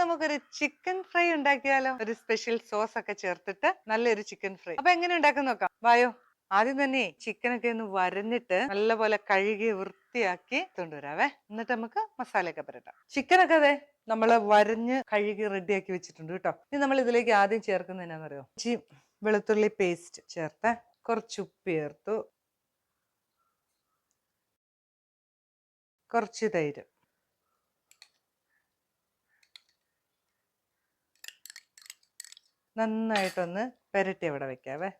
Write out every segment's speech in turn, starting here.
നമുക്കൊരു chicken fry ഉണ്ടാക്കിയാലോ? ഒരു സ്പെഷ്യൽ സോസ് ഒക്കെ ചേർത്തിട്ട് നല്ലൊരു ചിക്കൻ ഫ്രൈ അപ്പൊ എങ്ങനെ ഉണ്ടാക്കാൻ നോക്കാം. വായോ ആദ്യം തന്നെ ചിക്കൻ ഒക്കെ ഒന്ന് വരഞ്ഞിട്ട് നല്ലപോലെ കഴുകി വൃത്തിയാക്കി കൊണ്ടുവരാവേ എന്നിട്ട് നമുക്ക് മസാലയൊക്കെ ചിക്കൻ ഒക്കെ അതെ നമ്മൾ വരഞ്ഞ് കഴുകി റെഡിയാക്കി വെച്ചിട്ടുണ്ട് കേട്ടോ. ഇനി നമ്മൾ ഇതിലേക്ക് ആദ്യം ചേർക്കുന്നത് എന്നാന്നറിയോ? ഇച്ചി വെളുത്തുള്ളി പേസ്റ്റ് ചേർത്ത് കുറച്ച് ഉപ്പ് ചേർത്തു. കുറച്ച് തൈര്. നന്നായിട്ടൊന്ന് പെരട്ടി അവിടെ വെക്കാവേ.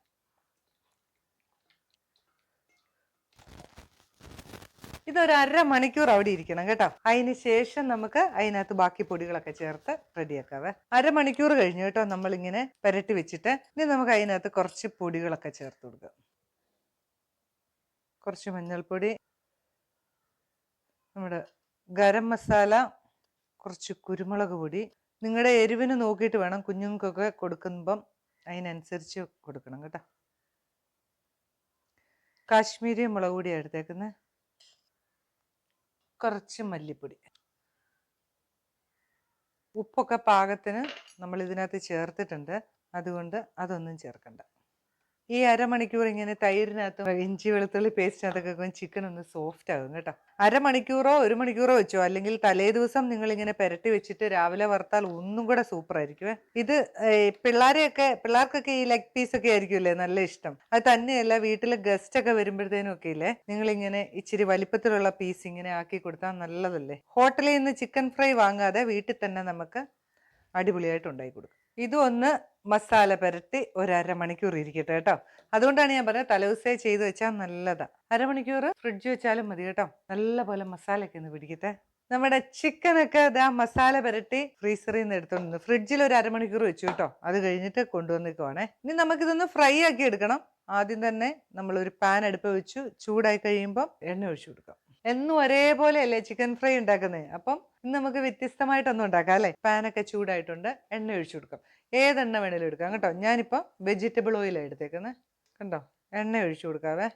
ഇതൊരു അര മണിക്കൂർ അവിടെ ഇരിക്കണം കേട്ടോ. അതിന് ശേഷം നമുക്ക് അതിനകത്ത് ബാക്കി പൊടികളൊക്കെ ചേർത്ത് റെഡിയാക്കാവേ. അരമണിക്കൂർ കഴിഞ്ഞു കേട്ടോ നമ്മളിങ്ങനെ പെരട്ടി വെച്ചിട്ട്. ഇനി നമുക്ക് അതിനകത്ത് കുറച്ച് പൊടികളൊക്കെ ചേർത്ത് കൊടുക്കാം. കുറച്ച് മഞ്ഞൾപ്പൊടി നമ്മുടെ ഗരം മസാല കുറച്ച് കുരുമുളക് പൊടി നിങ്ങളുടെ എരിവിന് നോക്കിയിട്ട് വേണം കുഞ്ഞുങ്ങൾക്കൊക്കെ കൊടുക്കുമ്പം അതിനനുസരിച്ച് കൊടുക്കണം കേട്ടോ. കാശ്മീരി മുളക് പൊടിയാണ് എടുത്തേക്കുന്നത് കുറച്ച് മല്ലിപ്പൊടി. ഉപ്പൊക്കെ പാകത്തിന് നമ്മൾ ഇതിനകത്ത് ചേർത്തിട്ടുണ്ട്. അതുകൊണ്ട് അതൊന്നും ചേർക്കണ്ട. ഈ അരമണിക്കൂർ ഇങ്ങനെ തൈരിനകത്ത് ഇഞ്ചി വെളുത്തുള്ളി പേസ്റ്റിനകത്തൊക്കെ ചിക്കൻ ഒന്ന് സോഫ്റ്റ് ആകും കേട്ടോ. അരമണിക്കൂറോ ഒരു മണിക്കൂറോ വെച്ചോ? അല്ലെങ്കിൽ തലേ ദിവസം നിങ്ങൾ ഇങ്ങനെ പെരട്ടി വെച്ചിട്ട് രാവിലെ വറുത്താൽ ഒന്നും കൂടെ സൂപ്പർ ആയിരിക്കും ഇത് പിള്ളേരെയൊക്കെ പിള്ളേർക്കൊക്കെ ഈ ലെഗ് പീസ് ഒക്കെ ആയിരിക്കുമല്ലേ നല്ല ഇഷ്ടം? അത് തന്നെയല്ല വീട്ടിൽ ഗസ്റ്റ് ഒക്കെ വരുമ്പോഴത്തേനും ഒക്കെ ഇല്ലേ നിങ്ങൾ ഇങ്ങനെ ഇച്ചിരി വലിപ്പത്തിലുള്ള പീസ് ഇങ്ങനെ ആക്കി കൊടുത്താൽ നല്ലതല്ലേ? ഹോട്ടലിൽ നിന്ന് ചിക്കൻ ഫ്രൈ വാങ്ങാതെ വീട്ടിൽ തന്നെ നമുക്ക് അടിപൊളിയായിട്ട് ഉണ്ടാക്കി കൊടുക്കും. ഇതും ഒന്ന് മസാല പുരട്ടി ഒരു അരമണിക്കൂർ ഇരിക്കട്ടെ കേട്ടോ. അതുകൊണ്ടാണ് ഞാൻ പറഞ്ഞത് തലേദിവസേ ചെയ്ത് വെച്ചാൽ നല്ലതാ. അരമണിക്കൂർ ഫ്രിഡ്ജ് വെച്ചാലും മതി കേട്ടോ. നല്ല പോലെ മസാലയൊക്കെ ഒന്ന് പിടിക്കട്ടെ. നമ്മുടെ ചിക്കനൊക്കെ ഇതാ മസാല പുരട്ടി ഫ്രീസറിൽ നിന്ന് എടുത്തോണ്ട് ഫ്രിഡ്ജിൽ ഒരു അരമണിക്കൂർ വെച്ചു കേട്ടോ. അത് കഴിഞ്ഞിട്ട് കൊണ്ടുവന്നിക്കുവാണേ ഇനി നമുക്കിതൊന്ന് ഫ്രൈ ആക്കി എടുക്കണം. ആദ്യം തന്നെ നമ്മളൊരു പാൻ അടുപ്പ് വെച്ചു. ചൂടായി കഴിയുമ്പോൾ എണ്ണ ഒഴിച്ചു കൊടുക്കാം. എന്നും ഒരേപോലെ അല്ലേ ചിക്കൻ ഫ്രൈ ഉണ്ടാക്കുന്നത് അപ്പം ഇന്ന് നമുക്ക് വ്യത്യസ്തമായിട്ടൊന്നും ഉണ്ടാക്കാം അല്ലേ? പാനൊക്കെ ചൂടായിട്ടുണ്ട് എണ്ണ ഒഴിച്ചു കൊടുക്കാം. ഏതെണ്ണ വേണേലും എടുക്കാം കേട്ടോ. ഞാനിപ്പോൾ വെജിറ്റബിൾ ഓയിലാണ് എടുത്തേക്കുന്നത് കണ്ടോ? എണ്ണ ഒഴിച്ചു കൊടുക്കാവേ.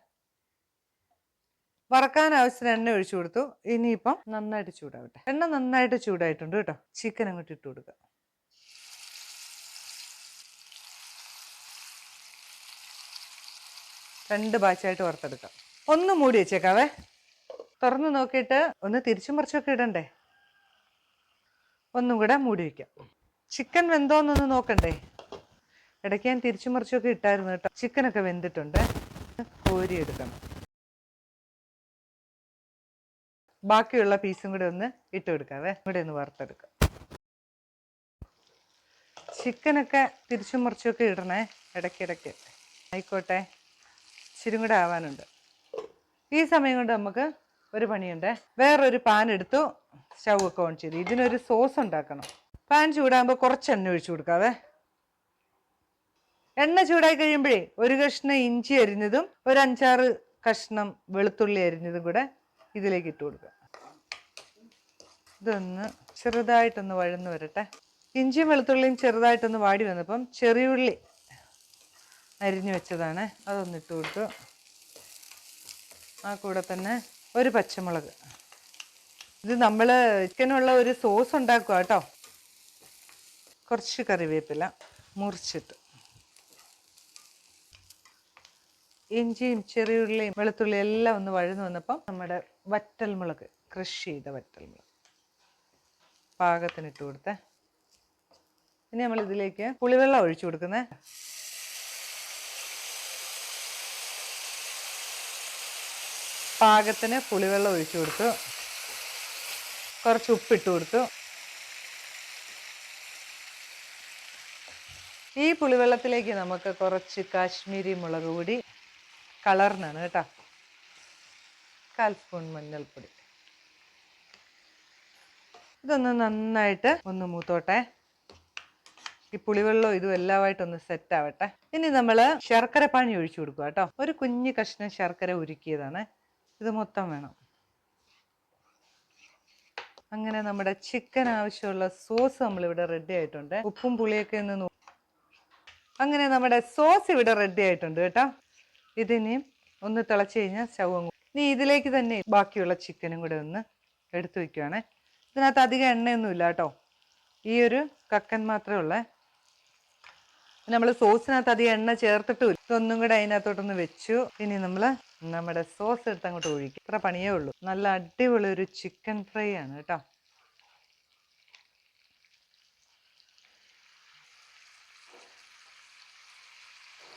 വറക്കാൻ ആവശ്യത്തിന് എണ്ണ ഒഴിച്ചു കൊടുത്തു. ഇനിയിപ്പം നന്നായിട്ട് ചൂടാവട്ടെ. എണ്ണ നന്നായിട്ട് ചൂടായിട്ടുണ്ട് കേട്ടോ. ചിക്കൻ അങ്ങോട്ട് ഇട്ട് കൊടുക്കുക രണ്ട് ബാച്ചായിട്ട് വറുത്തെടുക്കാം. ഒന്ന് മൂടി വെച്ചേക്കാവേ. തുറന്ന് നോക്കിയിട്ട് ഒന്ന് തിരിച്ചും മറിച്ചൊക്കെ ഇടണ്ടേ? ഒന്നും കൂടെ മൂടി വയ്ക്കാം ചിക്കൻ വെന്തോന്നൊന്ന് നോക്കണ്ടേ? ഇടയ്ക്ക് ഞാൻ തിരിച്ചു മറിച്ചൊക്കെ ഇട്ടായിരുന്നു കേട്ടോ. ചിക്കനൊക്കെ വെന്തിട്ടുണ്ട്. കോരി എടുക്കണം ബാക്കിയുള്ള പീസും കൂടെ ഒന്ന് ഇട്ട് കൊടുക്കാവേ. ഇവിടെ ഒന്ന് വറുത്തെടുക്കാം. ചിക്കനൊക്കെ തിരിച്ചും മറിച്ചൊക്കെ ഇടണേ. ഇടയ്ക്കിടയ്ക്ക്. ആയിക്കോട്ടെ. ഇച്ചിരി കൂടെ ആവാനുണ്ട്. ഈ സമയം കൊണ്ട് നമുക്ക് ഒരു പണിയുണ്ട്. വേറൊരു പാൻ എടുത്തു സ്റ്റൗ ഒക്കെ ഓൺ ചെയ്തു. ഇതിനൊരു സോസ് ഉണ്ടാക്കണം. പാൻ ചൂടാകുമ്പോൾ കുറച്ച് എണ്ണ ഒഴിച്ചു കൊടുക്കാവേ. എണ്ണ ചൂടായി കഴിയുമ്പോഴേ ഒരു കഷ്ണം ഇഞ്ചി അരിഞ്ഞതും ഒരു അഞ്ചാറ് കഷ്ണം വെളുത്തുള്ളി അരിഞ്ഞതും കൂടെ ഇതിലേക്ക് ഇട്ട് കൊടുക്കുക ഇതൊന്ന് ചെറുതായിട്ടൊന്ന് വഴന്ന് വരട്ടെ. ഇഞ്ചിയും വെളുത്തുള്ളിയും ചെറുതായിട്ടൊന്ന് വാടി വന്നപ്പം ചെറിയുള്ളി അരിഞ്ഞു വെച്ചതാണ്. അതൊന്ന് ഇട്ട് കൊടുത്തു. ആ കൂടെ തന്നെ ഒരു പച്ചമുളക്. ഇത് നമ്മൾ ചിക്കനുള്ള ഒരു സോസ് ഉണ്ടാക്കുക കേട്ടോ. കുറച്ച് കറിവേപ്പില മുറിച്ചിട്ട്. ഇഞ്ചിയും ചെറിയുള്ളിയും വെളുത്തുള്ളിയും എല്ലാം ഒന്ന് വഴന്നു വന്നപ്പം നമ്മുടെ വറ്റൽമുളക് ക്രഷ് ചെയ്ത വറ്റൽമുളക്. പാകത്തിനിട്ട് കൊടുത്തേ. ഇനി നമ്മൾ ഇതിലേക്ക് പുളിവെള്ളം ഒഴിച്ചു കൊടുക്കുന്നേ. പാകത്തിന് പുളിവെള്ളം ഒഴിച്ചു കൊടുത്തു. കുറച്ച് ഉപ്പിട്ട് കൊടുത്തു. ഈ പുളിവെള്ളത്തിലേക്ക് നമുക്ക് കുറച്ച് കാശ്മീരി മുളക് പൊടി കളറിനാണ് കേട്ടോ. കാൽ സ്പൂൺ മഞ്ഞൾപ്പൊടി. ഇതൊന്ന് നന്നായിട്ട് ഒന്ന് മൂത്തോട്ടെ. ഈ പുളിവെള്ളം ഇതും എല്ലാമായിട്ടൊന്ന് സെറ്റ് ആവട്ടെ ഇനി നമ്മൾ ശർക്കര പാനി ഒഴിച്ചു കൊടുക്കുക കേട്ടോ. ഒരു കുഞ്ഞു കഷ്ണം ശർക്കര ഉരുക്കിയതാണ്. ഇത് മൊത്തം വേണം. അങ്ങനെ നമ്മുടെ ചിക്കൻ ആവശ്യമുള്ള സോസ് നമ്മളിവിടെ റെഡി ആയിട്ടുണ്ട്. ഉപ്പും പുളിയൊക്കെ ഒന്ന് അങ്ങനെ നമ്മുടെ സോസ് ഇവിടെ റെഡി ആയിട്ടുണ്ട് കേട്ടോ. ഇതിനെയും ഒന്ന് തിളച്ച് കഴിഞ്ഞാൽ ശവം ഇനി ഇതിലേക്ക് തന്നെ ബാക്കിയുള്ള ചിക്കനും കൂടെ ഒന്ന് എടുത്തു വെക്കുവാണേ. ഇതിനകത്ത് അധികം എണ്ണയൊന്നും ഇല്ല കേട്ടോ. ഈ ഒരു കക്കൻ മാത്രമേ ഉള്ളേ. നമ്മൾ സോസിനകത്ത് അധികം എണ്ണ ചേർത്തിട്ടും ഇതൊന്നും കൂടെ അതിനകത്തോട്ടൊന്ന് വെച്ചു. ഇനി നമ്മൾ നമ്മുടെ സോസ് എടുത്ത് അങ്ങോട്ട് ഒഴിക്കും. ഇത്ര പണിയേ ഉള്ളൂ. നല്ല അടിപൊളി ഒരു ചിക്കൻ ഫ്രൈ ആണ് കേട്ടോ.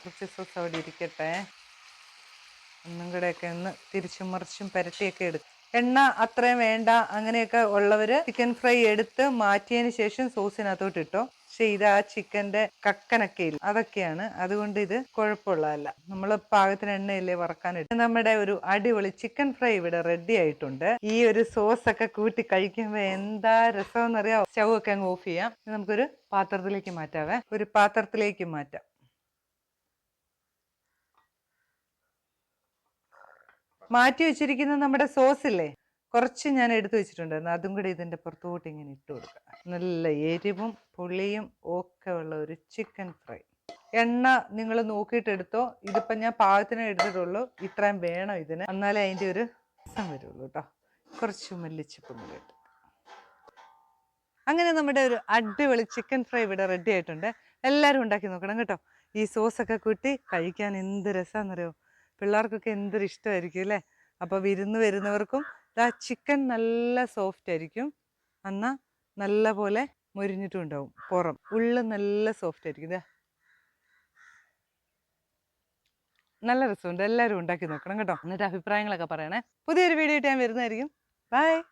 കുറച്ച് സോസ് അവിടെ ഇരിക്കട്ടെ. ഒന്നും കൂടെയൊക്കെ ഒന്ന് തിരിച്ചും മറിച്ചും പുരട്ടിയൊക്കെ എടുക്കും എണ്ണ അത്രയും വേണ്ട അങ്ങനെയൊക്കെ ഉള്ളവർ ചിക്കൻ ഫ്രൈ എടുത്ത് മാറ്റിയതിന് ശേഷം സോസിനകത്തോട്ട് ഇട്ടോ. ഇത് ആ ചിക്കന്റെ കക്കനൊക്കെ ഇല്ല? അതൊക്കെയാണ്. അതുകൊണ്ട് ഇത് കുഴപ്പമുള്ളതല്ല. നമ്മൾ പാകത്തിന് എണ്ണയല്ലേ വറക്കാനിട്ട് നമ്മുടെ ഒരു അടിപൊളി ചിക്കൻ ഫ്രൈ ഇവിടെ റെഡി ആയിട്ടുണ്ട്. ഈ ഒരു സോസ് ഒക്കെ കൂട്ടി കഴിക്കുമ്പോൾ എന്താ രസമെന്നറിയാം സ്റ്റൗ ഒക്കെ അങ്ങ് ഓഫ് ചെയ്യാം. നമുക്കൊരു പാത്രത്തിലേക്ക് മാറ്റാവേ. ഒരു പാത്രത്തിലേക്ക് മാറ്റാം. മാറ്റി വെച്ചിരിക്കുന്ന നമ്മുടെ സോസ് ഇല്ലേ കുറച്ച് ഞാൻ എടുത്തു വെച്ചിട്ടുണ്ടായിരുന്നു. അതും കൂടി ഇതിന്റെ പുറത്തോട്ട് ഇങ്ങനെ ഇട്ട് കൊടുക്കുക. നല്ല എരിവും പുളിയും ഒക്കെ ഉള്ള ഒരു ചിക്കൻ ഫ്രൈ എണ്ണ നിങ്ങൾ നോക്കിയിട്ടെടുത്തോ ഇതിപ്പോൾ ഇതിപ്പം ഞാൻ പാകത്തിനേ എടുത്തിട്ടുള്ളൂ. ഇത്രയും വേണം ഇതിന്. എന്നാലേ അതിന്റെ ഒരു രസം വരുള്ളൂ കേട്ടോ. കുറച്ച് മല്ലിച്ചിപ്പും കൂടി ഇട്ട്. അങ്ങനെ നമ്മുടെ ഒരു അടിപൊളി ചിക്കൻ ഫ്രൈ ഇവിടെ റെഡി ആയിട്ടുണ്ട്. എല്ലാവരും ഉണ്ടാക്കി നോക്കണം കേട്ടോ. ഈ സോസൊക്കെ കൂട്ടി കഴിക്കാൻ എന്ത് രസമാണെന്നറിയോ പിള്ളേർക്കൊക്കെ എന്തൊരു ഇഷ്ടമായിരിക്കും അല്ലേ? അപ്പോൾ വിരുന്ന് വരുന്നവർക്കും ആ ചിക്കൻ നല്ല സോഫ്റ്റ് ആയിരിക്കും. എന്നാൽ നല്ല പോലെ മൊരിഞ്ഞിട്ടും ഉണ്ടാവും. പുറം. ഉള്ളു നല്ല സോഫ്റ്റ് ആയിരിക്കും. ഇതാ നല്ല രസമുണ്ട്. എല്ലാവരും ഉണ്ടാക്കി നോക്കണം കേട്ടോ. എന്നിട്ട് അഭിപ്രായങ്ങളൊക്കെ പറയണേ. പുതിയൊരു വീഡിയോ ആയിട്ട് ഞാൻ വരുന്നതായിരിക്കും. ബൈ.